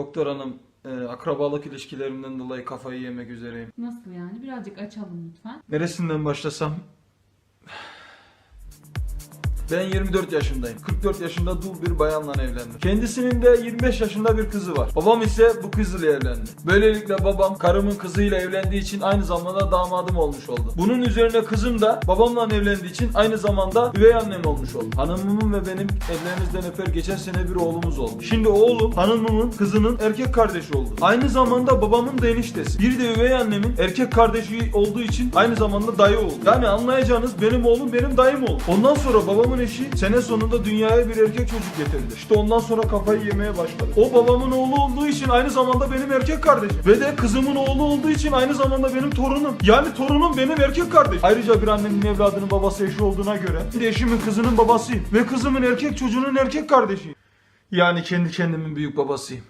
Doktor hanım e, akrabalık ilişkilerimden dolayı kafayı yemek üzereyim. Nasıl yani? Birazcık açalım lütfen. Neresinden başlasam? Ben 24 yaşındayım. 44 yaşında dul bir bayanla evlendim. Kendisinin de 25 yaşında bir kızı var. Babam ise bu kızla evlendi. Böylelikle babam karımın kızıyla evlendiği için aynı zamanda damadım olmuş oldu. Bunun üzerine kızım da babamla evlendiği için aynı zamanda üvey annem olmuş oldu. Hanımımın ve benim evlerimizden öper geçen sene bir oğlumuz oldu. Şimdi oğlum hanımımın kızının erkek kardeşi oldu. Aynı zamanda babamın da eniştesi. Bir de üvey annemin erkek kardeşi olduğu için aynı zamanda dayı oldu. Yani anlayacağınız benim oğlum benim dayım oldu. Ondan sonra babamın eşi sene sonunda dünyaya bir erkek çocuk getirdi. İşte ondan sonra kafayı yemeye başladı. O babamın oğlu olduğu için aynı zamanda benim erkek kardeşim. Ve de kızımın oğlu olduğu için aynı zamanda benim torunum. Yani torunum benim erkek kardeşim. Ayrıca bir annenin evladının babası eşi olduğuna göre bir eşimin kızının babasıyım. Ve kızımın erkek çocuğunun erkek kardeşiyim. Yani kendi kendimin büyük babasıyım.